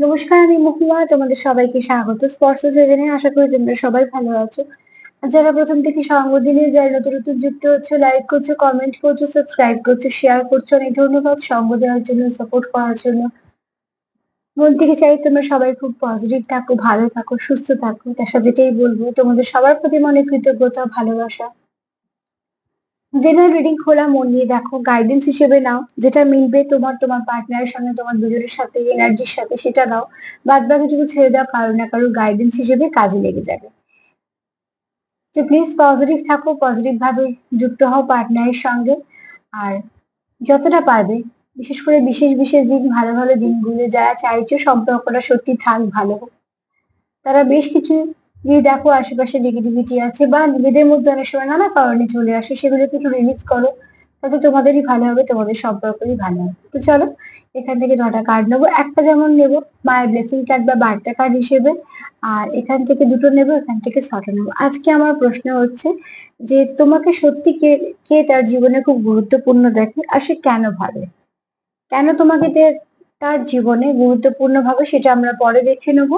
নমস্কার, আমি মহুয়া। তোমাদের সবাইকে স্বাগত। স্পর্শ সেজনে আশা করি তোমরা সবাই ভালো আছো। যারা প্রথম থেকে সঙ্গ দিনে যারা নতুন নতুন যুক্ত হচ্ছে লাইক করছ কমেন্ট করছ সাবস্ক্রাইব করছ শেয়ার করছ, অনেক ধন্যবাদ সঙ্গ দেওয়ার জন্য সাপোর্ট করার জন্য। মন থেকে চাই তোমরা সবাই খুব পজিটিভ থাকো, ভালো থাকো, সুস্থ থাকো। তার সাথে যেটাই বলব, তোমাদের সবার প্রতি মনে কৃতজ্ঞতা, ভালোবাসা। জেনারেল রিডিং খোলা, মন নিয়ে দেখো গাইডেন্স হিসেবে নাও, যেটা মিলবে তোমার তোমার পার্টনারের সঙ্গে, তোমার দুজনের সাথে এনার্জির সাথে, সেটা নাও। বাদ বাকিটুকু ছেড়ে দাও, কারও না কারও গাইডেন্স হিসেবে কাজে লেগে যাবে। তো প্লিজ পজিটিভ থাকো পজিটিভ ভাবে যুক্ত হও পার্টনারের সঙ্গে। আর যতটা পারবে, বিশেষ করে বিশেষ বিশেষ দিন, ভালো ভালো দিনগুলো যারা চাইছো, সম্পর্কটা সত্যি থাক, ভালো হোক। তারা বেশ কিছু যদি দেখো আশেপাশে নেগেটিভিটি আছে বা নিজেদের মধ্যে অনেক সময় নানা কারণে চলে আসে, সেগুলোকে একটু রিলিজ করো। তাতে তোমাদেরই ভালো হবে, তোমাদের সম্পর্কই ভালো হবে। তো চলো, এখান থেকে নটা কার্ড নেব। একটা যেমন নেব, মায়ের ব্লেসিং কার্ড বা বার্তা কার্ড হিসেবে। আর এখান থেকে দুটো নেব, এখান থেকে ছটা নেব। আজকে আমার প্রশ্ন হচ্ছে যে তোমাকে সত্যি কে কে তার জীবনে খুব গুরুত্বপূর্ণ দেখে আর সে কেন ভাবে? কেন তোমাকে তার জীবনে গুরুত্বপূর্ণ ভাবে সেটা আমরা পরে দেখে নেব।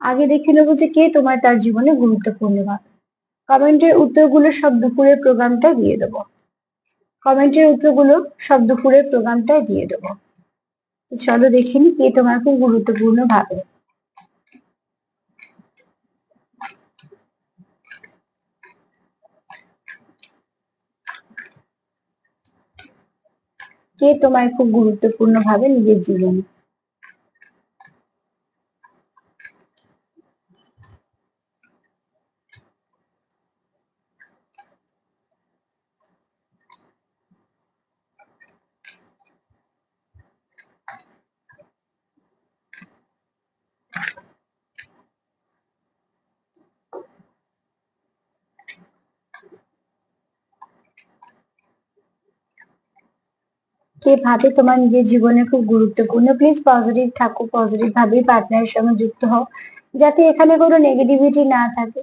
আগে দেখে নেব যে কে তোমার তার জীবনে গুরুত্বপূর্ণ ভাবে কমেন্টের উত্তরগুলো সব দুপুরের প্রোগ্রামটা দিয়ে দেবো। কমেন্টের উত্তরগুলো সব দুপুরের প্রোগ্রামটাই দিয়ে দেবো। চলো দেখে নি কে তোমার খুব গুরুত্বপূর্ণ ভাবে। কে তোমার খুব গুরুত্বপূর্ণ ভাবে নিজের জীবনে। ভাবে তোমার নিজের জীবনে খুব গুরুত্বপূর্ণ। প্লিজ পজিটিভ থাকো পজিটিভ ভাবেই পার্টনারের সঙ্গে যুক্ত হও। যাতে এখানে কোনো নেগেটিভিটি না থাকে।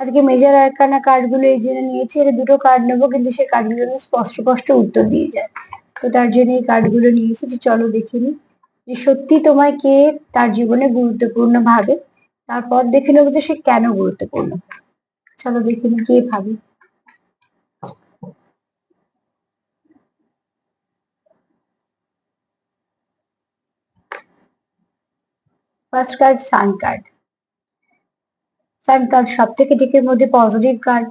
আজকে মেজর আরকানা কার্ডগুলো এই জন্য নিয়েছি এটা দুটো কার্ড নেব, কিন্তু সেই কার্ডগুলো স্পষ্ট স্পষ্ট উত্তর দিয়ে যায় তো তার জন্য এই কার্ডগুলো নিয়েছি, যে চলো দেখে নি যে সত্যি তোমায় কে তার জীবনে গুরুত্বপূর্ণ ভাবে, তারপর দেখে নেব যে সে কেন গুরুত্বপূর্ণ। চলো দেখে নি কে ভাবে। First card sun card sun card সব থেকে টিকের মধ্যে পজিটিভ কার্ড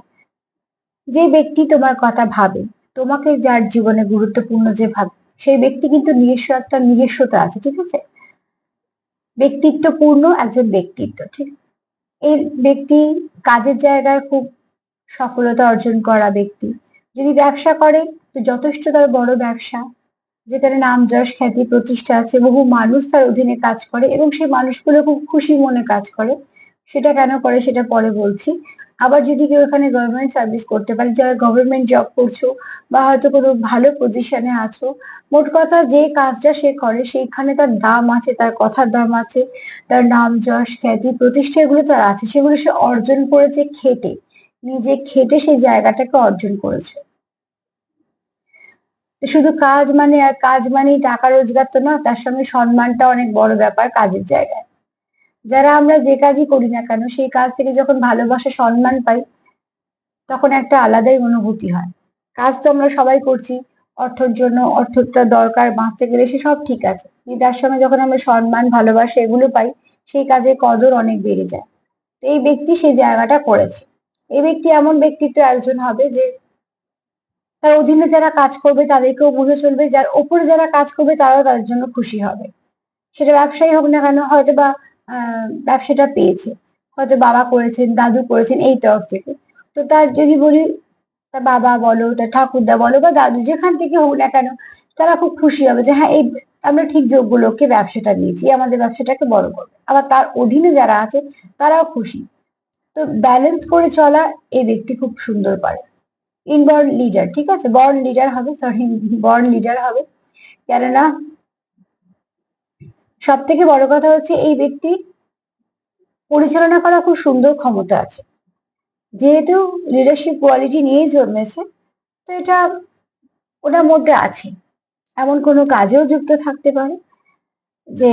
যে ব্যক্তি তোমার কথা ভাবে, তোমাকে যার জীবনে গুরুত্বপূর্ণ যে ভাবে, সেই ব্যক্তি কিন্তু নিজস্ব একটা নিজস্বতা আছে, ঠিক আছে? ব্যক্তিত্বপূর্ণ একজন ব্যক্তিত্ব, ঠিক? এই ব্যক্তি কাজের জায়গায় খুব সফলতা অর্জন করা ব্যক্তি। যদি ব্যবসা করে, তো যথেষ্ট তার বড় ব্যবসা। যেখানে নাম যশ খ্যাতি প্রতিষ্ঠা আছে, বহু মানুষ তার অধীনে কাজ করে এবং সেই মানুষগুলো খুব খুশি মনে কাজ করে। সেটা কেন করে সেটা পরে বলছি। আবার যদি কেউ এখানে গভর্নমেন্ট সার্ভিস করতে পারে, যারা গভর্নমেন্ট জব করছ বা হয়তো কোনো ভালো পজিশনে আছো, মোট কথা যে কাজটা সে করে সেইখানে তার দাম আছে, তার কথার দাম আছে, তার নাম যশ খ্যাতি প্রতিষ্ঠা এগুলো তার আছে। সেগুলো সে অর্জন করেছে খেটে। নিজে খেটে সেই জায়গাটাকে অর্জন করেছে। শুধু কাজ মানে আর কাজ মানেই টাকা রোজগার তো না, তার সঙ্গে সম্মানটা অনেক বড় ব্যাপার কাজের জায়গায়। যারা আমরা যে কাজই করি না কেন, সেই কাজ থেকে যখন ভালোবাসা, সম্মান পাই, তখন একটা আলাদাই অনুভূতি হয়। কাজ তো আমরা সবাই করছি, অর্থর জন্য, অর্থটা দরকার, বাঁচতে গেলে সে সব ঠিক আছে। তার সঙ্গে যখন আমরা সম্মান, ভালোবাসা এগুলো পাই, সেই কাজের কদর অনেক বেড়ে যায়। তো এই ব্যক্তি সেই জায়গাটা করেছে। এই ব্যক্তি এমন ব্যক্তিত্ব একজন হবে যে তার অধীনে যারা কাজ করবে তাদেরকেও বুঝে চলবে, যার ওপরে যারা কাজ করবে তারাও তাদের জন্য খুশি হবে। সেটা ব্যবসায়ী হোক না কেন, হয়তো বা ব্যবসাটা পেয়েছে, হয়তো বাবা করেছেন, দাদু করেছেন, এই তরফ থেকে। তো তার যদি বলি, তার বাবা বলো, তার ঠাকুরদা বলো বা দাদু, যেখান থেকে হোক না কেন, তারা খুব খুশি হবে যে হ্যাঁ এই আমরা ঠিক যোগ্য লোককে ব্যবসাটা দিয়েছি আমাদের ব্যবসাটাকে বড় করবে। আবার তার অধীনে যারা আছে, তারাও খুশি। তো ব্যালেন্স করে চলা এই ব্যক্তি খুব সুন্দর পারে। ইনবর্ন লিডার ঠিক আছে? বর্ন লিডার হবে সরি বর্ন লিডার হবে। কেননা সব থেকে বড় কথা হচ্ছে এই ব্যক্তি পরিচালনা করা খুব সুন্দর ক্ষমতা আছে। যেহেতু লিডারশিপ কোয়ালিটি নিয়েই জন্মেছে, তো এটা ওটার মধ্যে আছে। এমন কোনো কাজেও যুক্ত থাকতে পারে যে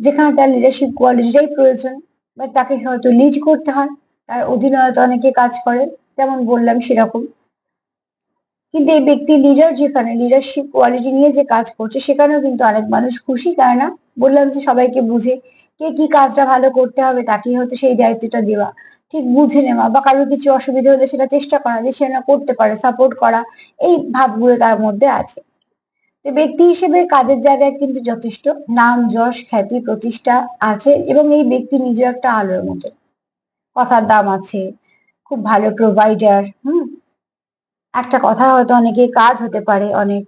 যেখানে তার লিডারশিপ কোয়ালিটিটাই প্রয়োজন, বা তাকে হয়তো লিড করতে হয়। তার অধীনে অনেকে কাজ করে যেমন বললাম সেরকম। কিন্তু এই ব্যক্তি লিডার যেখানে লিডারশিপ কোয়ালিটি নিয়ে যে কাজ করছে, সেখানেও কিন্তু অনেক মানুষ খুশি কেননা বললাম যে সবাইকে বুঝে কে কি কাজটা ভালো করতে হবে, তাকেই হয়তো সেই দায়িত্বটা দেওয়া। ঠিক বুঝে নেওয়া বা কারোর কিছু অসুবিধা হলে সেটা চেষ্টা করা যে সে না করতে পারে সাপোর্ট করা, এই ভাবগুলো তার মধ্যে আছে। তো ব্যক্তি হিসেবে কাজের জায়গায় কিন্তু যথেষ্ট নাম, যশ, খ্যাতি, প্রতিষ্ঠা আছে এবং এই ব্যক্তি নিজে একটা আলোর মতো কথার দাম আছে। খুব ভালো প্রোভাইডার হুম? একটা কথা হয়তো অনেকে কাজ হতে পারে, অনেক।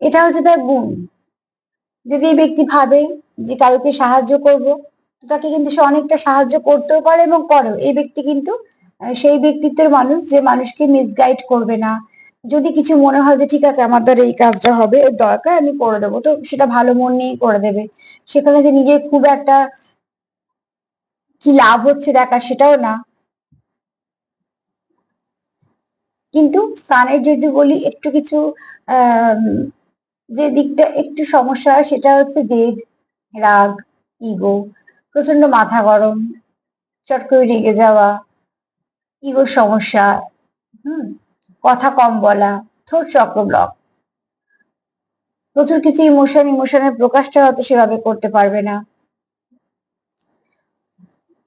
এটা হচ্ছে তার গুণ। যদি এই ব্যক্তি ভাবে যে কারোকে সাহায্য করব তাকে কিন্তু সে অনেকটা সাহায্য করতেও পারে এবং করেও। এই ব্যক্তি কিন্তু সেই ব্যক্তিত্বের মানুষ যে মানুষকে মিসগাইড করবে না। যদি কিছু মনে হয় যে ঠিক আছে, আমার দ্বারা এই কাজটা হবে দরকার, আমি করে দেবো। তো সেটা ভালো মন নিয়েই করে দেবে। সেখানে যে নিজের খুব একটা কি লাভ হচ্ছে দেখা সেটাও না। কিন্তু সানের যদি বলি একটু কিছু যে দিকটা একটু সমস্যা সেটা হচ্ছে জেদ রাগ ইগো প্রচণ্ড মাথা গরম, চট করে রেগে যাওয়া ইগোর সমস্যা, হুম, কথা কম বলা থোর চক্র ব্লক প্রচুর কিছু ইমোশন ইমোশনের প্রকাশটা হয়তো সেভাবে করতে পারবে না।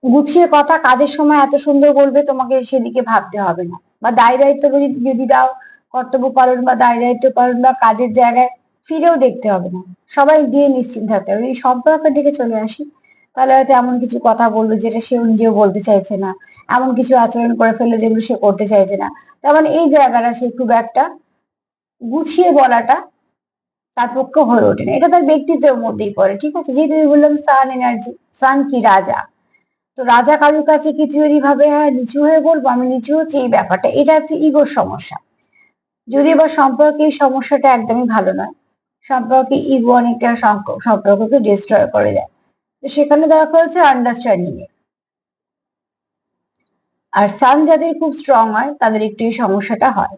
গুছিয়ে কথা, কাজের সময় এত সুন্দর বলবে, তোমাকে সেদিকে ভাবতে হবে না। বা দায় দায়িত্ব যদি দাও, কর্তব্য পালন বা দায় দায়িত্ব পালন বা কাজের জায়গায় ফিরেও দেখতে হবে না। সবাই দিয়ে নিশ্চিন্ত থাকতে হবে। এই সম্পর্কের দিকে চলে আসি, তাহলে হয়তো এমন কিছু কথা বলবে যেটা সেও নিজেও বলতে চাইছে না। এমন কিছু আচরণ করে ফেলল যেগুলো সে করতে চাইছে না। তার মানে এই জায়গাটা সে খুব একটা গুছিয়ে বলাটা তার পক্ষে হয়ে ওঠে না। এটা তার ব্যক্তিত্বের মধ্যেই পড়ে, ঠিক আছে? যেহেতু বললাম সান এনার্জি সান কি রাজা? তো রাজা কারুর কাছে কিছু যদি ভাবে হ্যাঁ নিচু হয়ে বলব, আমি নিচু হচ্ছে, এই ব্যাপারটা, এটা হচ্ছে ইগোর সমস্যা। যদি বা সম্পর্কে এই সমস্যাটা একদমই ভালো নয়, সম্পর্কে ইগো অনেকটা সম্পর্ককে ডিস্ট্রয় করে দেয়। তো সেখানে দরকার হচ্ছে আন্ডারস্ট্যান্ডিং এর আর সান যাদের খুব স্ট্রং হয়, তাদের একটু এই সমস্যাটা হয়।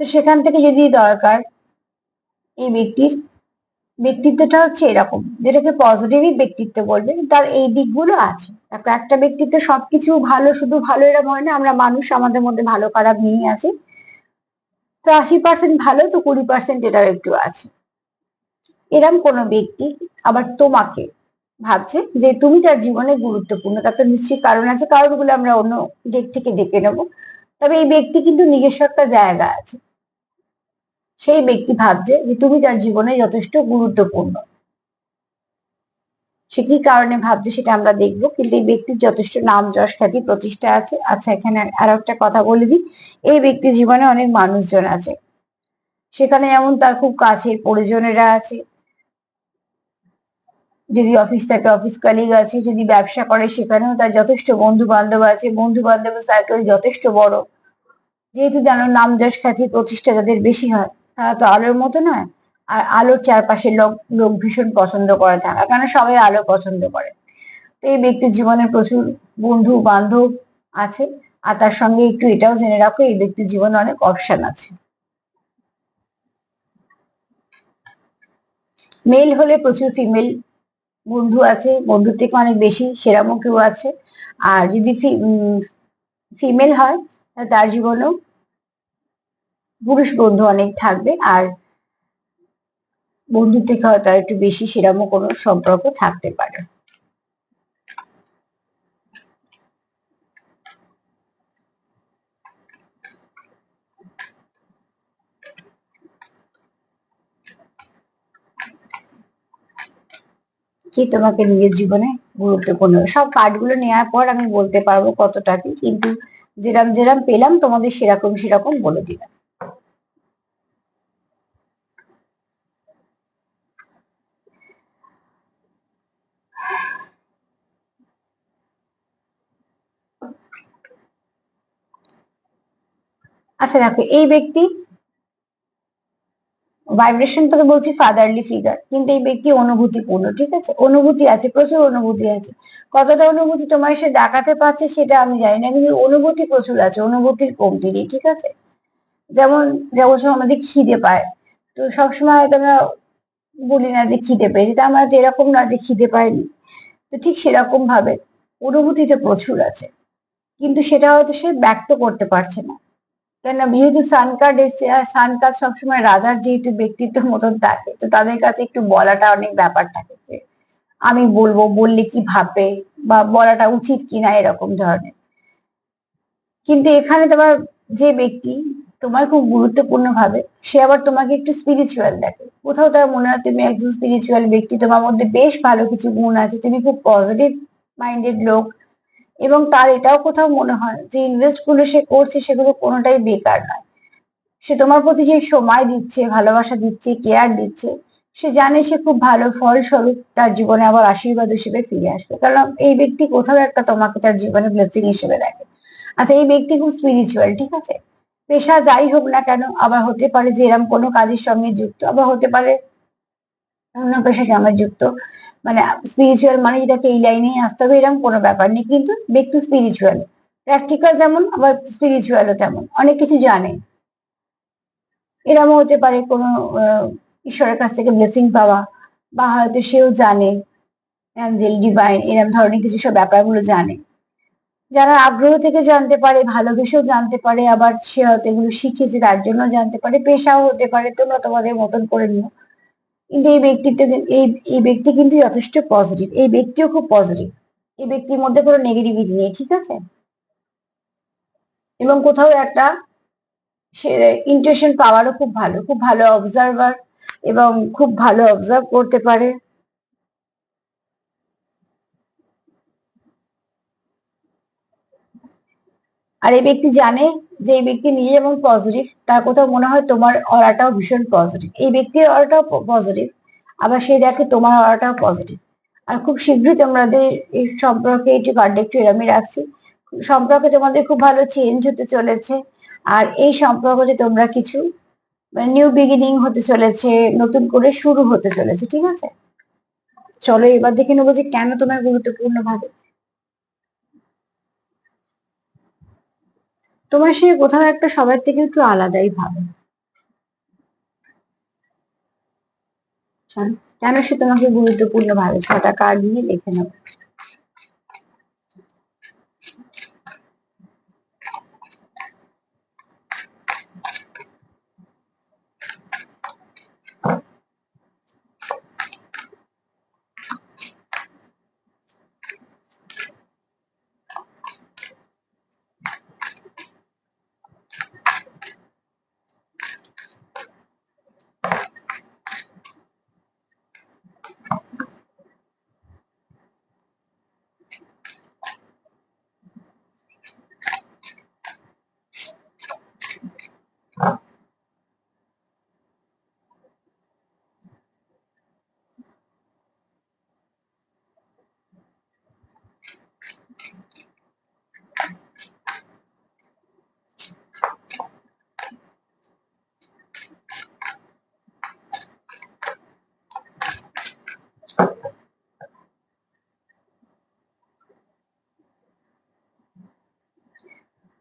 তো সেখান থেকে যদি দরকার, এই ব্যক্তির, ব্যক্তিত্বটা হচ্ছে এরকম, যেটাকে পজিটিভই ব্যক্তিত্ব বলবে, তার এই দিকগুলো আছে। একটা ব্যক্তিত্ব সবকিছু ভালো, শুধু ভালো এরকম হয় না, আমরা মানুষ আমাদের মধ্যে ভালো খারাপ নিয়ে আছি। তো আশি পার্সেন্ট ভালো, তো কুড়ি পার্সেন্ট এটাও একটু আছে। এরম কোনো ব্যক্তি আবার তোমাকে ভাবছে যে তুমি তার জীবনে গুরুত্বপূর্ণ, তার তো নিশ্চয়ই কারণ আছে, কারণগুলো আমরা অন্য দিক থেকে ডেকে নেব। তবে এই ব্যক্তি কিন্তু নিজস্ব একটা জায়গা আছে। সেই ব্যক্তি ভাবছে যে তুমি তার জীবনে যথেষ্ট গুরুত্বপূর্ণ। সে কি কারণে ভাবছে সেটা আমরা দেখব, কিন্তু এই ব্যক্তির যথেষ্ট নাম যশ খ্যাতি প্রতিষ্ঠা আছে। আচ্ছা এখানে আর একটা কথা বলে দিই। এই ব্যক্তির জীবনে অনেক মানুষজন আছে। সেখানে যেমন তার খুব কাছের পরিজনেরা আছে। যদি অফিস থাকে অফিস কালিগ আছে, যদি ব্যবসা করে, সেখানেও তার যথেষ্ট বন্ধু বান্ধব আছে। বন্ধু বান্ধব সার্কেল যথেষ্ট বড়। যেহেতু জানো নাম যশ খ্যাতি প্রতিষ্ঠা যাদের বেশি হয়, তারা তো আলোর মতো নয়। আর আলোর চারপাশে লোক লোক ভীষণ পছন্দ করে থাকা কারণ সবাই আলো পছন্দ করে। তো এই ব্যক্তির জীবনে প্রচুর বন্ধু বান্ধব আছে, আর তার সঙ্গে একটু এটাও জেনে রাখো, এই ব্যক্তির জীবনে অনেক অপশন আছে। মেল হলে প্রচুর ফিমেল বন্ধু আছে, বন্ধুর থেকে অনেক বেশি, সেরামও কেউ আছে। আর যদি ফিমেল হয় তার জীবনেও পুরুষ বন্ধু অনেক থাকবে, আর বন্ধুর থেকে হয়তো একটু বেশি সেরকমও কোনো সম্পর্ক থাকতে পারে। কি তোমাকে নিজের জীবনে গুরুত্বপূর্ণ? সব কার্ডগুলো নেওয়ার পর আমি বলতে পারব কতটা কি, কিন্তু যেরাম যেরাম পেলাম তোমাদের সেরকম সেরকম বলে দিলাম। আচ্ছা দেখো, এই ব্যক্তি ভাইব্রেশন তোকে বলছি ফাদারলি ফিগার কিন্তু এই ব্যক্তি অনুভূতিপূর্ণ, ঠিক আছে? অনুভূতি আছে, প্রচুর অনুভূতি আছে। কতটা অনুভূতি তোমার সে দেখাতে পারছে সেটা আমি জানি না, কিন্তু অনুভূতি প্রচুর আছে, অনুভূতির কমতি নেই, ঠিক আছে? যেমন যেমন আমাদের খিদে পায়। তো সবসময় হয়তো আমরা বলি না যে খিদে পেয়েছি তা আমরা তো এরকম না যে খিদে পাইনি। তো ঠিক সেরকম ভাবে অনুভূতিতে প্রচুর আছে, কিন্তু সেটা হয়তো সে ব্যক্ত করতে পারছে না। কেননা যেহেতু সান কার্ড এসছে, আর সান কার্ড সবসময় রাজার যেহেতু ব্যক্তিত্বের মতন থাকে, তো তাদের কাছে একটু বলাটা অনেক ব্যাপার থাকে যে, আমি বলব, বললে কি ভাববে? বা বলাটা উচিত কিনা এরকম ধরনের। কিন্তু এখানে তোমার যে ব্যক্তি, তোমার খুব গুরুত্বপূর্ণ ভাবে সে আবার তোমাকে একটু স্পিরিচুয়াল দেখে। কোথাও তার মনে হয় তুমি একজন স্পিরিচুয়াল ব্যক্তি, তোমার মধ্যে বেশ ভালো কিছু গুণ আছে, তুমি খুব পজিটিভ মাইন্ডেড লোক এবং তার এটাও কোথাও মনে হয় যে ইনভেস্টগুলো সে করছে সেগুলো কোনোটাই বেকার নয়। সে তোমার প্রতি যে সময় দিচ্ছে, ভালোবাসা দিচ্ছে কেয়ার দিচ্ছে, সে জানে সে খুব ভালো ফলস্বরূপ তার জীবনে আবার আশীর্বাদ হিসেবে ফিরে আসবে। কারণ এই ব্যক্তি কোথাও একটা তোমাকে তার জীবনে ব্লেসিং হিসেবে দেখে। আচ্ছা এই ব্যক্তি খুব স্পিরিচুয়াল ঠিক আছে? পেশা যাই হোক না কেন, আবার হতে পারে যে এরকম কোনো কাজের সঙ্গে যুক্ত, আবার হতে পারে অন্য পেশার সঙ্গে যুক্ত। মানে স্পিরিচুয়াল মানে যেটাকে এই লাইনেই আসতে হবে এরকম কোনো ব্যাপার নেই। কিন্তু ব্যক্তি স্পিরিচুয়াল প্র্যাকটিক্যাল যেমন, আবার স্পিরিচুয়ালও তেমন, অনেক কিছু জানে। এরকমও হতে পারে কোনো ঈশ্বরের কাছ থেকে ব্লেসিং পাওয়া, বা হয়তো সেও জানে অ্যাঞ্জেল ডিভাইন এরম ধরনের কিছু সব ব্যাপারগুলো জানে। যারা আগ্রহ থেকে জানতে পারে, ভালোবেসেও জানতে পারে, আবার সে হয়তো এগুলো শিখেছে, তার জন্য জানতে পারে, পেশাও হতে পারে তোমরা তোমাদের মতন করে নিও। কিন্তু এই ব্যক্তিত্ব কিন- এই এই ব্যক্তি কিন্তু যথেষ্ট পজিটিভ এই ব্যক্তিও খুব পজিটিভ এই ব্যক্তির মধ্যে কোনো নেগেটিভিটি নেই, ঠিক আছে? এবং কোথাও একটা সে ইন্টারেশন পাওয়ারও খুব ভালো খুব ভালো অবজারভার এবং খুব ভালো অবজার্ভ করতে পারে। আর এই ব্যক্তি জানে যে ব্যক্তি নিজে যেমন পজিটিভ তার কোথাও মনে হয় তোমার অরাটাও ভীষণ পজিটিভ এই ব্যক্তির অরাটাও পজিটিভ আবার সে দেখে তোমার অরাটাও পজিটিভ আর খুব শীঘ্রই তোমাদের এই সম্পর্কে কার্ড একটু এরমই রাখছি। সম্পর্কে তোমাদের খুব ভালো চেঞ্জ হতে চলেছে, আর এই সম্পর্কে তোমরা কিছু নিউ বিগিনিং হতে চলেছে, নতুন করে শুরু হতে চলেছে, ঠিক আছে? চলো এবার দেখে নেব যে কেন তোমার গুরুত্বপূর্ণ ভাবে। তোমার সে কোথাও একটা সবার থেকে একটু আলাদাই ভাবে। কেন সে তোমাকে গুরুত্বপূর্ণ ভাবে ছটা কার্ড নিয়ে লিখে নেব?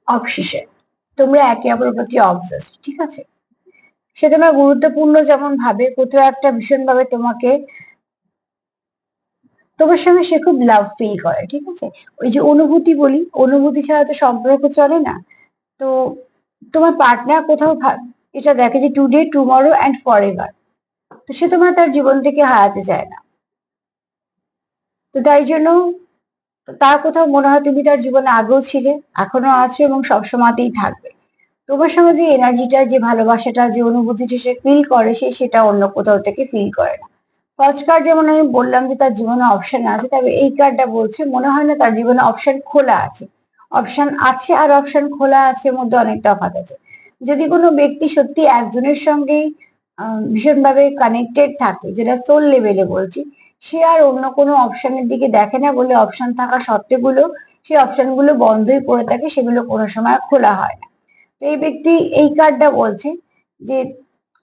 অবশেষে। তোমরা একে অপরের প্রতি অবসেসড ঠিক আছে? সে তোমার গুরুত্বপূর্ণ যেমন ভাবে কোথাও একটা ভীষণ ভাবে তোমাকে, তোমার সঙ্গে সে খুব লাভ ফিল করে, ঠিক আছে? ওই যে অনুভূতি বলি, অনুভূতি ছাড়া তো সম্পর্ক চলে না। তো তোমার পার্টনার কোথাও এটা দেখে যে today tomorrow and for ever তো সে তোমার তার জীবন থেকে হারাতে চায় না। তো তাই জন্য তার কোথাও মনে হয় তুমি তার জীবনে আগেও ছিলে এখনও আছো এবং সবসময়তেই থাকবে। তোমার সঙ্গে যে এনার্জিটা যে ভালোবাসাটা যে অনুভূতিটা সে ফিল করে সে সেটা অন্য কোথাও থেকে ফিল করে না। ফার্স্ট কার্ড যেমন আমি বললাম যে তার জীবনে অপশন আছে তবে এই কার্ডটা বলছে মনে হয় না তার জীবনে অপশন খোলা আছে। অপশন আছে আর অপশন খোলা আছে মধ্যে অনেক তফাৎ আছে। যদি কোনো ব্যক্তি সত্যি একজনের সঙ্গেই আহ, ভীষণভাবে কানেক্টেড থাকে যেটা সোল লেভেলে বলছি সে আর অন্য কোনো অপশনের দিকে দেখে না বলে অপশন থাকা সত্ত্বেগুলো সেই অপশনগুলো বন্ধই পড়ে থাকে, সেগুলো কোনো সময় খোলা হয় না। তো এই ব্যক্তি এই কার্ডটা বলছে যে,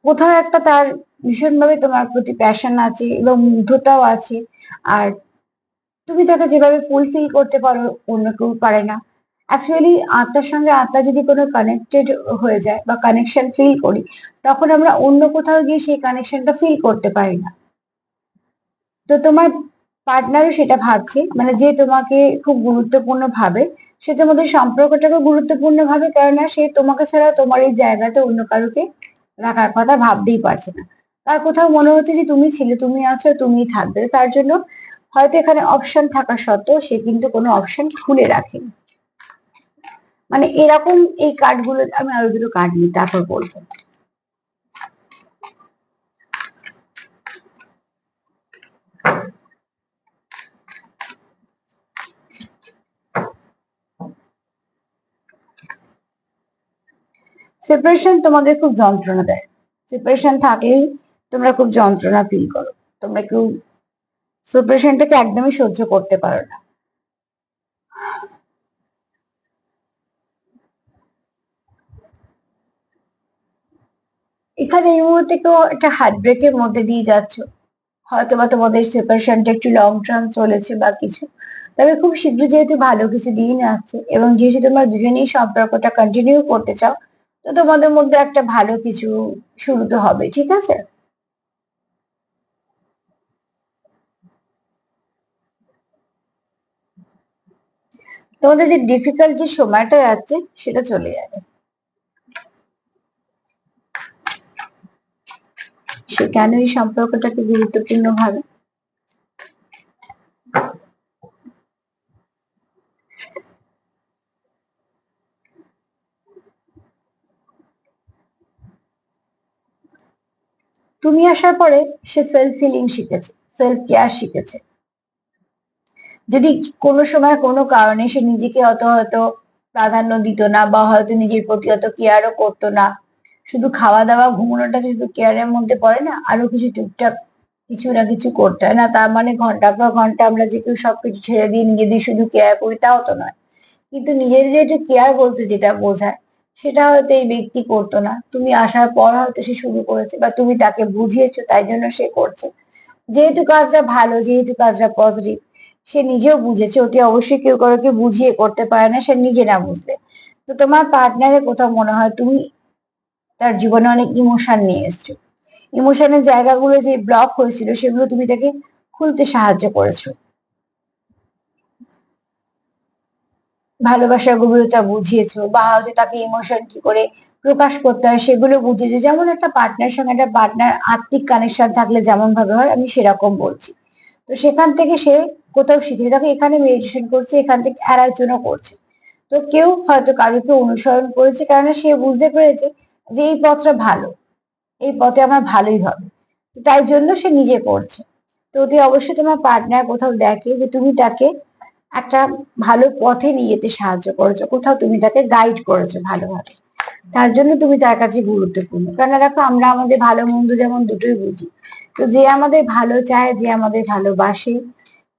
কোথাও একটা তার ভীষণভাবে তোমার প্রতি প্যাশন আছে এবং মুগ্ধতাও আছে, আর তুমি তাকে যেভাবে ফুলফিল করতে পারো, অন্য কেউ পারে না। অ্যাকচুয়ালি আত্মার সঙ্গে আত্মা যদি কোনো কানেক্টেড হয়ে যায় বা কানেকশন ফিল করি, তখন আমরা অন্য কোথাও গিয়ে সেই কানেকশনটা ফিল করতে পারি না। তো তোমার পার্টনারও সেটা ভাবছে মানে যে তোমাকে খুব গুরুত্বপূর্ণ ভাবে, সে তোমাদের সম্পর্কটাকে গুরুত্বপূর্ণ ভাবে, কেননা সে তোমাকে ছাড়া তোমার এই জায়গাতে অন্য কারোকে রাখার কথা ভাবতেই পারছে না। তার কোথাও মনে হচ্ছে যে তুমি ছিলে, তুমি আছো, তুমি থাকবে, তার জন্য হয়তো এখানে অপশন থাকা সত্ত্বেও সে কিন্তু কোনো অপশন খুলে রাখেনি। মানে এরকম এই কার্ডগুলো আমি আরও দুটো কার্ড নিই, তারপর বলব। সেপারেশন তোমাদের খুব যন্ত্রণা দেয়। সেপারেশন থাকলেই তোমরা খুব যন্ত্রণা ফিল করো। তোমরা কেউ সেপারেশনটাকে একদমই সহ্য করতে পারো না। এখানে এই মুহূর্তে কেউ একটা হার্ট ব্রেকের মধ্যে দিয়ে যাচ্ছ। হয়তো বা তোমাদের সেপারেশনটা একটু লং টার্ম চলেছে বা কিছু। তবে খুব শীঘ্র যেহেতু ভালো কিছু দিন আসছে এবং যেহেতু তোমরা দুজনেই সম্পর্কটা কন্টিনিউ করতে চাও তো তোমাদের মধ্যে একটা ভালো কিছু শুরু তো হবে, ঠিক আছে? তোমাদের যে ডিফিকাল্ট যে সময়টা যাচ্ছে, সেটা চলে যাবে। সে কেন এই সম্পর্কটাকে গুরুত্বপূর্ণ ভাবে তুমি আসার পরে সে সেলফ ফিলিং শিখেছে সেলফ কেয়ার শিখেছে। যদি কোনো সময় কোনো কারণে সে নিজেকে অত হয়তো প্রাধান্য দিত না বা হয়তো নিজের প্রতি অত কেয়ারও করতো না, শুধু খাওয়া দাওয়া ঘুমানোটা শুধু কেয়ারের মধ্যে পড়ে না, আরও কিছু টুকটাক কিছু না কিছু করতে হয় না, তার মানে ঘণ্টা পর ঘণ্টা আমরা যে কেউ সবকিছু ছেড়ে দিয়ে নিজেদের শুধু কেয়ার করি তাও তো নয়। কিন্তু নিজের যে একটু কেয়ার বলতে যেটা বোঝায় সেটা হয়তো এই ব্যক্তি করতো না। তুমি আসার পর হয়তো সে শুরু করেছে বা তুমি তাকে বুঝিয়েছো, তাই জন্য সে করছে। যেহেতু কাজটা ভালো, যেহেতু কাজটা পজিটিভ সে নিজেও বুঝেছে। অতি অবশ্যই কেউ কারোকে বুঝিয়ে করতে পারে না, সে নিজে না বুঝলে। তো তোমার পার্টনারের কোথাও মনে হয় তুমি তার জীবনে অনেক ইমোশন নিয়ে এসছো। ইমোশনের জায়গাগুলো যে ব্লক হয়েছিল, সেগুলো তুমি তাকে খুলতে সাহায্য করেছ। ভালোবাসার গভীরতা বুঝিয়েছো বা হয়তো তাকে ইমোশন কি করে প্রকাশ করতে হয় সেগুলো বুঝিয়েছো। যেমন একটা পার্টনার সঙ্গে একটা পার্টনার আত্মিক কানেকশন থাকলে যেমন ভাবে হয়, আমি সেরকম বলছি। তো সেখান থেকে সে কোথাও শিখেছে দেখো এখানে মেডিটেশন করছে, এখান থেকে জন্য করছে। তো কেউ হয়তো কারোকে অনুসরণ করেছে কারণ সে বুঝতে পেরেছে যে এই পথটা ভালো, এই পথে আমার ভালোই হবে। তো তাই জন্য সে নিজে করছে। তো অতি অবশ্যই তোমার পার্টনার কোথাও দেখে যে তুমি তাকে একটা ভালো পথে নিয়ে যেতে সাহায্য করেছ। কোথাও তুমি তাকে গাইড করেছ ভালোভাবে। তার জন্য তুমি তার কাছে গুরুত্বপূর্ণ। কেন দেখো, আমরা আমাদের ভালো মন্দ যেমন দুটোই বুঝি। তো যে আমাদের ভালো চায়, যে আমাদের ভালোবাসে,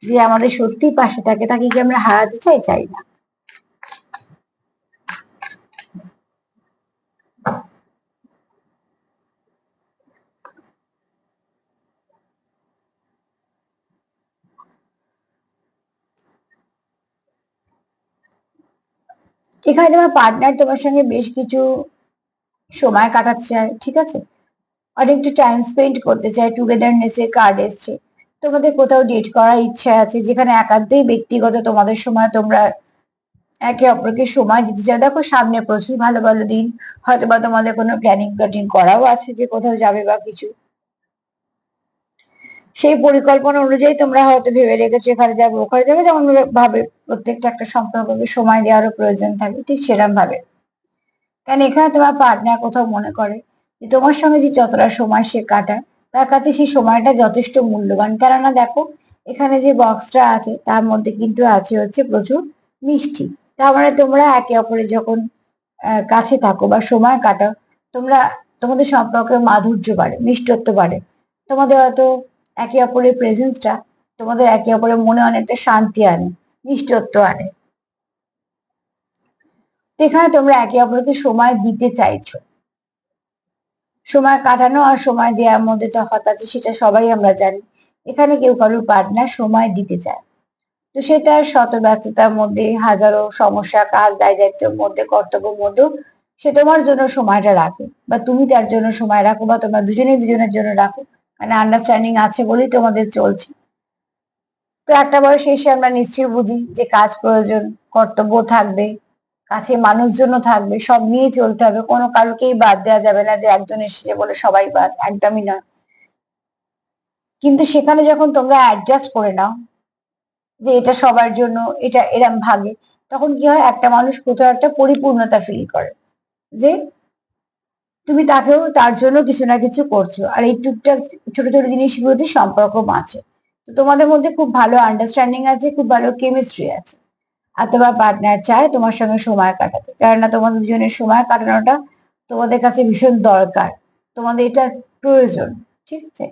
যে আমাদের সত্যি পাশে থাকে, তাকে কি আমরা হারাতে চাই? চাই না। এখানে তোমার পার্টনার তোমার সঙ্গে বেশ কিছু সময় কাটাতে চায় ঠিক আছে? অনেকটা টাইম স্পেন্ড করতে চায় টুগেদারনেস এর কার্ড এসছে। তোমাদের কোথাও ডেট করার ইচ্ছা আছে, যেখানে একান্তই ব্যক্তিগত তোমাদের সময় তোমরা একে অপরকে সময় দিতে চাও। দেখো, সামনে প্রচুর ভালো ভালো দিন। হয়তো বা তোমাদের কোনো প্ল্যানিং প্ল্যানিং করাও আছে যে কোথাও যাবে বা কিছু। সেই পরিকল্পনা অনুযায়ী তোমরা হয়তো ভেবে রেখেছো, এখানে যাবে ওখানে যাবে যেমন ভাবে প্রত্যেকটা একটা সম্পর্ককে সময় দেওয়ারও প্রয়োজন থাকে, ঠিক সেরকম ভাবে কারণ এখানে তোমার পার্টনার কোথাও মনে করে যে তোমার সঙ্গে যে যতটা সময় সে কাটায়, তার কাছে সেই সময়টা যথেষ্ট মূল্যবান। কেননা দেখো, এখানে যে বক্সটা আছে, তার মধ্যে কিন্তু আছে হচ্ছে প্রচুর মিষ্টি। তার মানে তোমরা একে অপরের যখন কাছে থাকো বা সময় কাটাও, তোমরা, তোমাদের সম্পর্কে মাধুর্য বাড়ে, মিষ্টত্ব বাড়ে। তোমাদের হয়তো একে অপরের প্রেজেন্সটা তোমাদের একে অপরের মনে অনেকটা শান্তি আনে, মিষ্টত্ব আনে। এখানে তোমরা একে অপরকে সময় দিতে চাইছো। সময় কাটানো আর সময় দেওয়ার মধ্যে তফাৎ আছে, সেটা সবাই আমরা জানি। এখানে কেউ কারোর পার্টনার সময় দিতে চায়। তো সেটা শত ব্যস্ততার মধ্যে, হাজারো সমস্যা, কাজ দায় দায়িত্বের মধ্যে কর্তব্যের মধ্যে সে তোমার জন্য সময়টা রাখে বা তুমি তার জন্য সময় রাখো বা তোমরা দুজনে দুজনের জন্য রাখো। মানে আন্ডারস্ট্যান্ডিং আছে বলেই তোমাদের চলছে। তো একটা বয়সে এসে আমরা নিশ্চয়ই বুঝি যে কাজ প্রয়োজন, কর্তব্য থাকবে, কাছে মানুষজনও থাকবে, সব নিয়ে চলতে হবে। কোনো কারোকেই বাদ দেওয়া যাবে না যে একজন এসেছে বলে সবাই বাদ, একদমই নয় কিন্তু সেখানে যখন তোমরা অ্যাডজাস্ট করে নাও যে এটা সবার জন্য, এটা এরম ভাগে, তখন কি হয়, একটা মানুষ কোথাও একটা পরিপূর্ণতা ফিল করে যে তুমি তাকেও তার জন্য কিছু না কিছু করছ। আর এই টুকটাক ছোট ছোট জিনিসগুলোতে সম্পর্ক আছে। তো তোমাদের মধ্যে খুব ভালো আন্ডারস্ট্যান্ডিং আছে, খুব ভালো কেমিস্ট্রি আছে। আর তোমার পার্টনার চায় তোমার সঙ্গে সময় কাটাতে। কেননা তোমাদের দুজনের সময় কাটানোটা তোমাদের কাছে ভীষণ দরকার। তোমাদের এটা প্রয়োজন, ঠিক আছে?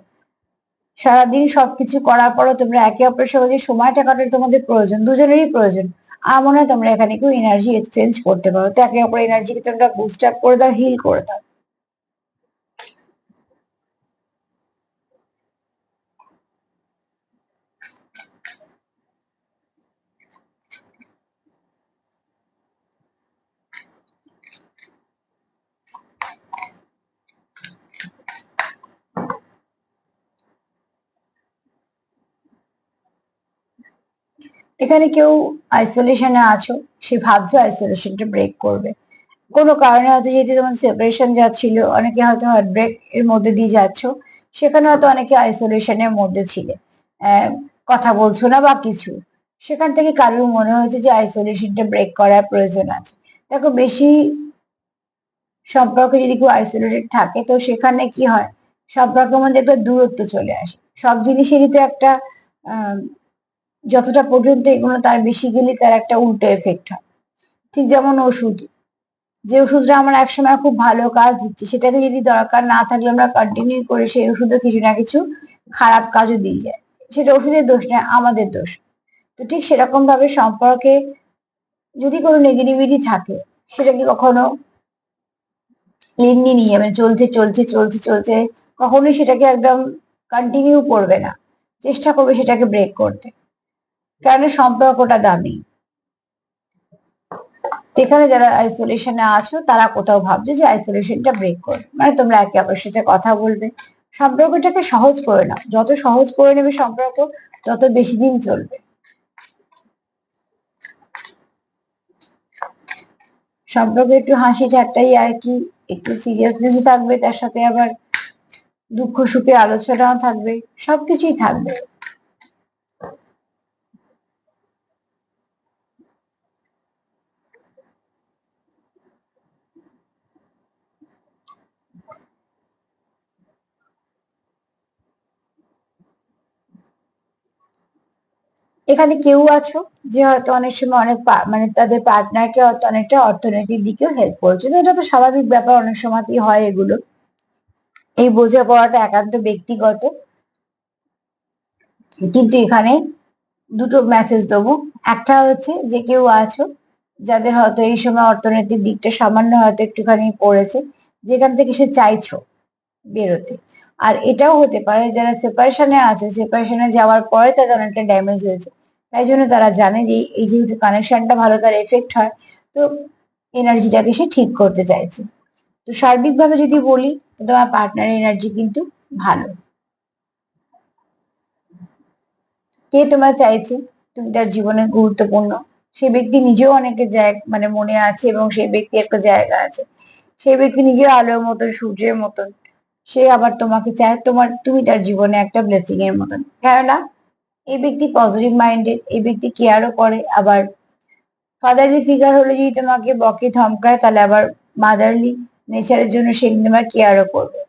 সারাদিন সবকিছু করার পরও তোমরা একে অপরের সঙ্গে যে সময়টা কাটাতে তোমাদের প্রয়োজন, দুজনেরই প্রয়োজন। আর মনে হয় তোমরা এখানে কেউ এনার্জি এক্সচেঞ্জ করতে পারো। তো একে অপরের এনার্জিকে তোমরা বুস্ট আপ করে দাও হিল করে দাও। এখানে কেউ আইসোলেশনে আছো, সে ভাবছ আইসোলেশনটা ব্রেক করবে। কোনো কারণে হয়তো যেহেতু তোমার সেপারেশন যাচ্ছিল অনেকে হয়তো হার্ট ব্রেক এর মধ্যে দিয়ে যাচ্ছ, সেখানে হয়তো অনেকে আইসোলেশনের মধ্যে ছিলে। কথা বলছো না বা কিছু। সেখান থেকে কারোর মনে হয়েছে যে আইসোলেশনটা ব্রেক করার প্রয়োজন আছে। দেখো, বেশি সম্পর্কে যদি কেউ আইসোলেটেড থাকে, তো সেখানে কি হয়? সম্পর্কের মধ্যে একটা দূরত্ব চলে আসে। সব জিনিসেরই তো একটা যতটা পর্যন্ত এগুলো তার বেশি গেলে তার একটা উল্টো এফেক্ট হয়। ঠিক যেমন ওষুধ। যে ওষুধটা আমার একসময় খুব ভালো কাজ দিচ্ছে সেটাকে যদি দরকার না থাকলে আমরা কন্টিনিউ করে সেই ওষুধে কিছু না কিছু খারাপ কাজও দিয়ে যায়। সেটা ওষুধের দোষ নয় আমাদের দোষ। তো ঠিক সেরকম ভাবে সম্পর্কে যদি কোনো নেগেটিভিটি থাকে সেটা কি কখনো লিঙ্গি নিয়ে মানে চলছে চলছে চলছে চলছে, কখনোই সেটাকে একদম কন্টিনিউ করবে না। চেষ্টা করবে সেটাকে ব্রেক করতে। কেন সম্পর্কটা দামি। এখানে যারা আইসোলেশনে আছো, তারা কোথাও ভাবছ যে আইসোলেশনটা ব্রেক করবে। মানে তোমরা একে অপরের সাথে কথা বলবে। সম্পর্কটাকে সহজ করে নাও। যত সহজ করে নেবে সম্পর্ক, তত বেশি দিন চলবে। সম্পর্কে একটু হাসি ঠাট্টাই আর কি, একটু সিরিয়াসনেস থাকবে, তার সাথে আবার দুঃখ সুখে আলোচনাও থাকবে, সবকিছুই থাকবে। এখানে কেউ আছো যে হয়তো অনেক সময় অনেক মানে তাদের পার্টনারকে অনেকটা অর্থনৈতিক দিকেও হেল্প করছে। তো এটা তো স্বাভাবিক ব্যাপার, অনেক সময়তেই হয় এগুলো। এই বোঝাপড়াটা একান্ত ব্যক্তিগত। কিন্তু এখানে দুটো মেসেজ দেবো। একটা হচ্ছে যে কেউ আছো যাদের হয়তো এই সময় অর্থনৈতিক দিকটা সামান্য হয়তো একটুখানি পড়েছে, যেখান থেকে সে চাইছো বেরোতে। আর এটাও হতে পারে যারা সেপারেশনে আছে সেপারেশনে যাওয়ার পরে তাদের অনেকটা ড্যামেজ হয়েছে। তাই জন্য তারা জানে যে এই যেহেতু কানেকশনটা ভালো তার এফেক্ট হয়, তো এনার্জিটাকে সে ঠিক করতে চাইছে। তো সার্বিকভাবে যদি বলি, তো তোমার পার্টনারের এনার্জি কিন্তু ভালো। কে তোমার চাইছে? তুমি তার জীবনে গুরুত্বপূর্ণ। সে ব্যক্তি নিজেও অনেকের জায়গা মানে মনে আছে এবং সেই ব্যক্তি একটা জায়গা আছে। সেই ব্যক্তি নিজেও আলোর মতন, সূর্যের মতন। সে আবার তোমাকে চায়, তোমার, তুমি তার জীবনে একটা ব্লেসিং এর মতন। কেননা এই ব্যক্তি পজিটিভ মাইন্ডেড এই ব্যক্তি কেয়ারও করে। আবার ফাদারলি ফিগার হলে যদি তোমাকে বকে ধমকায়, তাহলে আবার মাদারলি নেচারের জন্য সে কিন্তু তোমার কেয়ারও করবে।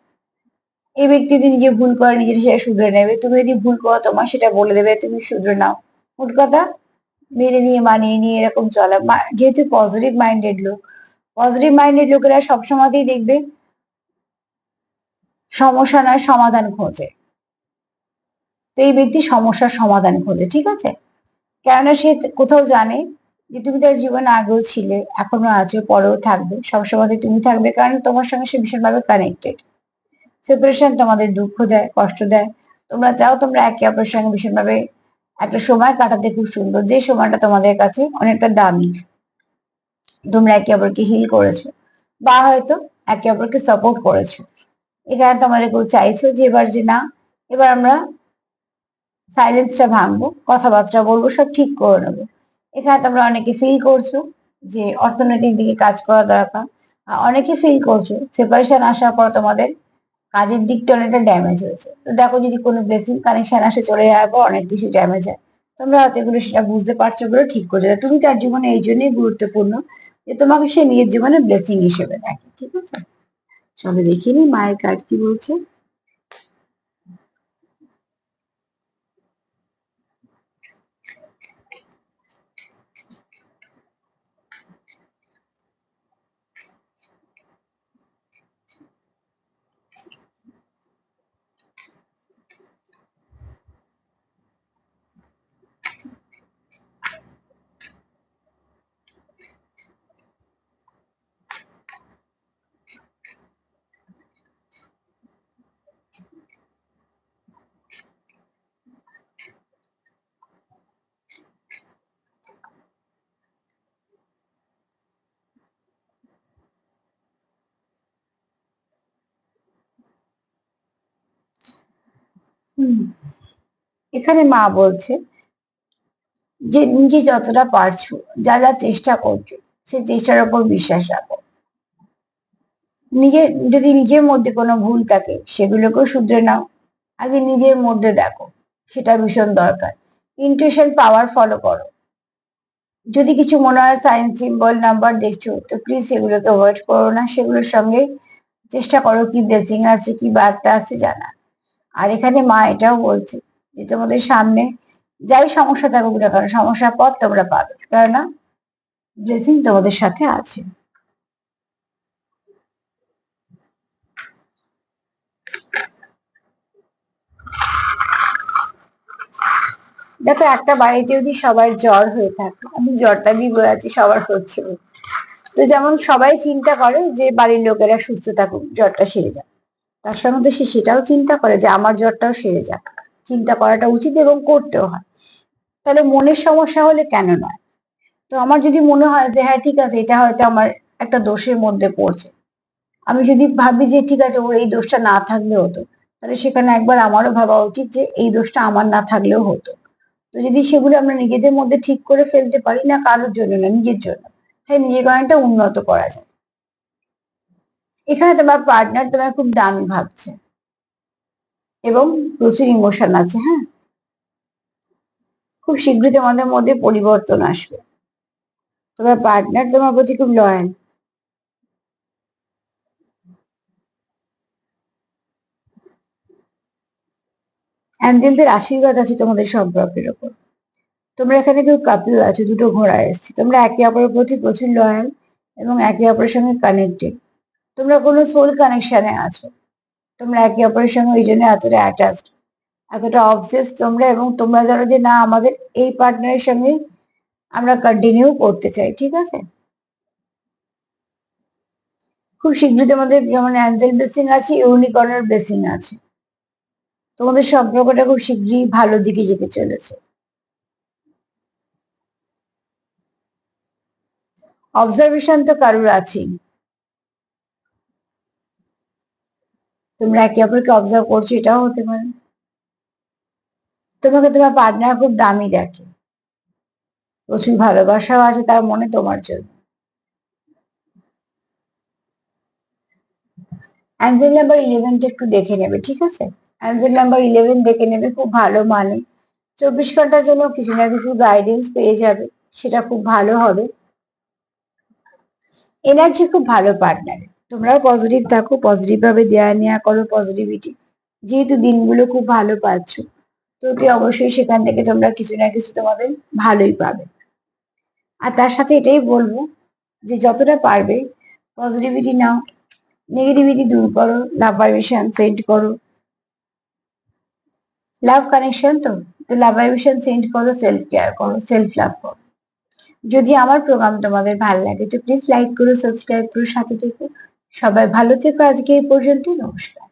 এই ব্যক্তি যদি নিজে ভুল করে, নিজের সেটা শুধরে নেবে, তুমি যদি ভুল করো, তোমার সেটা বলে দেবে, তুমি শুধরে নাও। মোট কথা, মেনে নিয়ে, মানিয়ে নিয়ে এরকম চলা। যেহেতু পজিটিভ মাইন্ডেড লোক পজিটিভ মাইন্ডেড লোকেরা সবসময়তেই দেখবে সমস্যা নয় সমাধান খোঁজে। তো এই ব্যক্তি সমস্যার সমাধান খোঁজে, ঠিক আছে? কেননা সে কোথাও জানে যে তুমি তার জীবনে আগেও ছিলে, এখনও আছো, পরেও থাকবে সবসময় তুমি থাকবে, কারণ তোমার সঙ্গে সে ভীষণভাবে কানেক্টেড সেপারেশন তোমাদের দুঃখ দেয়, কষ্ট দেয়। তোমরা চাও তোমরা একে অপরের সঙ্গে ভীষণভাবে একটা সময় কাটাতে খুব সুন্দর, যে সময়টা তোমাদের কাছে অনেকটা দামি। তোমরা একে অপরকে হিল করেছ, বা হয়তো একে অপরকে সাপোর্ট করেছ। এখানে তোমাদের কেউ চাইছো যে এবার যে না, এবার আমরা সাইলেন্সটা ভাঙবো, কথাবার্তা বলব, সব ঠিক করে নেব। এখানে তোমরা অনেকে ফিল করছ যে অর্থনৈতিক দিকে কাজ করা দরকার। অনেকে ফিল করছ সেপারেশন আসার পর তোমাদের কাজের দিকটা অনেকটা ড্যামেজ হয়েছে। তো দেখো যদি কোনো ব্লেসিং কানেকশন আসে চলে যাওয়ার পর অনেক কিছু ড্যামেজ হয়, তোমরা হয়তো এগুলো সেটা বুঝতে পারছ বলে ঠিক করছ। তুমি তার জীবনে এই জন্যই গুরুত্বপূর্ণ যে তোমাকে সে নিজের জীবনে ব্লেসিং হিসেবে দেখে, ঠিক আছে? চলো দেখিনি মায়ের কার্ড কি বলছে? এখানে মা বলছে যে নিজে যতটা পারছ, যা যা চেষ্টা করছ, সেই চেষ্টার উপর বিশ্বাস রাখো। নিজের যদি নিজের মধ্যে কোনো ভুল থাকে, সেগুলোকেও শুধরে নাও। আগে নিজের মধ্যে দেখো, সেটা ভীষণ দরকার। ইন্টুইশন পাওয়ার ফলো করো। যদি কিছু মনে হয় সাইন সিম্বল নাম্বার দেখছ, তো প্লিজ সেগুলোকে অ্যাভয়েড করো না। সেগুলোর সঙ্গে চেষ্টা করো, কি ব্লেসিং আছে, কি বার্তা আছে জানা আর এখানে মা এটাও বলছে যে তোমাদের সামনে যাই সমস্যা থাকুক না কেন, সমস্যার পথ তোমরা পাবে, কেননা ব্লেসিং তোমাদের সাথে আছে। দেখো, একটা বাড়িতে যদি সবার জ্বর হয়ে থাকে, আমি জ্বরটা দিয়ে আছি সবার হচ্ছে। তো যেমন সবাই চিন্তা করে যে বাড়ির লোকেরা সুস্থ থাকুক, জ্বরটা সেরে যাক। তার সঙ্গে সে সেটাও চিন্তা করে যে আমার জ্বরটাও সেরে যাক। চিন্তা করাটা উচিত এবং করতেও হয়। তাহলে মনের সমস্যা হলে কেন নয়? তো আমার যদি মনে হয় যে হ্যাঁ ঠিক আছে, এটা হয়তো আমার একটা দোষের মধ্যে পড়ছে। আমি যদি ভাবি যে, ঠিক আছে, ওর এই দোষটা না থাকলে হতো, তাহলে সেখানে একবার আমারও ভাবা উচিত যে, এই দোষটা আমার না থাকলেও হতো। তো যদি সেগুলো আমরা নিজেদের মধ্যে ঠিক করে ফেলতে পারি, না কারোর জন্য না, নিজের জন্য তাই নিজের গানটা উন্নত করা যায়। এখানে তোমার পার্টনার তোমার খুব দামি ভাবছে। এবং প্রচুর ইমোশন আছে হ্যাঁ? খুব শীঘ্রই তোমাদের মধ্যে পরিবর্তন আসবে। তোমার পার্টনার তোমার প্রতি খুব লয়াল অ্যাঞ্জেলদের আশীর্বাদ আছে তোমাদের সম্পর্কের ওপর। তোমরা এখানে কেউ কাপিল আছো, দুটো ঘোড়া এসছে। তোমরা একে অপরের প্রতি প্রচুর লয়াল এবং একে অপরের সঙ্গে কানেক্টেড তোমরা কোনো সোল কানেকশনে আছো। তোমরা একে অপরের সঙ্গে ওই জন্য এতটা অ্যাটাচড এতটা অবসেস তোমরা এবং তোমরা জানো যে না, আমাদের এই পার্টনারের সঙ্গে আমরা কন্টিনিউ করতে চাই, ঠিক আছে? খুব শীঘ্রই তোমাদের যেমন অ্যাঞ্জেল ব্লেসিং আছে ইউনিকর্নের ব্লেসিং আছে। তোমাদের সম্পর্কটা খুব শীঘ্রই ভালো দিকে যেতে চলেছে। অবজারভেশন তো কারোর আছেই। তোমরা একে অপরকে অবজার্ভ করছ, এটাও হতে পারে। তোমাকে তোমার পার্টনার খুব দামি দেখে। প্রচুর ভালোবাসাও আছে তার মনে তোমার জন্য। অ্যাঞ্জেল নাম্বার ইলেভেনটা একটু দেখে নেবে, ঠিক আছে? অ্যাঞ্জেল নাম্বার ইলেভেন দেখে নেবে, খুব ভালো মানে। চব্বিশ ঘণ্টার জন্য কিছু না কিছু গাইডেন্স পেয়ে যাবে, সেটা খুব ভালো হবে। এনার্জি খুব ভালো পার্টনার তোমরাও পজিটিভ থাকো পজিটিভ ভাবে দেয়া নেওয়া করো পজিটিভিটি যেহেতু দিনগুলো খুব ভালো পাচ্ছ, তো তুই অবশ্যই সেখান থেকে তোমরা কিছু না কিছু তোমাদের ভালোই পাবে। আর তার সাথে এটাই বলব যে যতটা পারবে পজিটিভিটি নাও নেগেটিভিটি দূর করো লাভ ভাইব্রেশন সেন্ড করো। লাভ কানেকশন তো? তো লাভ ভাইব্রেশন সেন্ড করো সেলফ কেয়ার করো সেলফ লাভ করো। যদি আমার প্রোগ্রাম তোমাদের ভালো লাগে, তো প্লিজ লাইক করো সাবস্ক্রাইব করো, সাথে থেকো। সবাই ভালো থেকো আজকে এই পর্যন্তই নমস্কার।